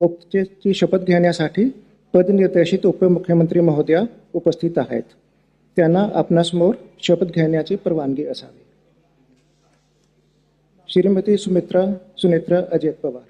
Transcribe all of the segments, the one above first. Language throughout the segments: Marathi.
उपस्थितीची शपथ घेण्यासाठी पदनिर्देशित उपमुख्यमंत्री महोदया उपस्थित आहेत. त्यांना आपणासमोर शपथ घेण्याची परवानगी असावी. श्रीमती सुमित्रा सुनेत्रा अजित पवार.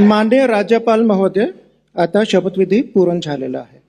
मांडे राज्यपाल महोदय आता शपथविधी पूर्ण झालेला आहे.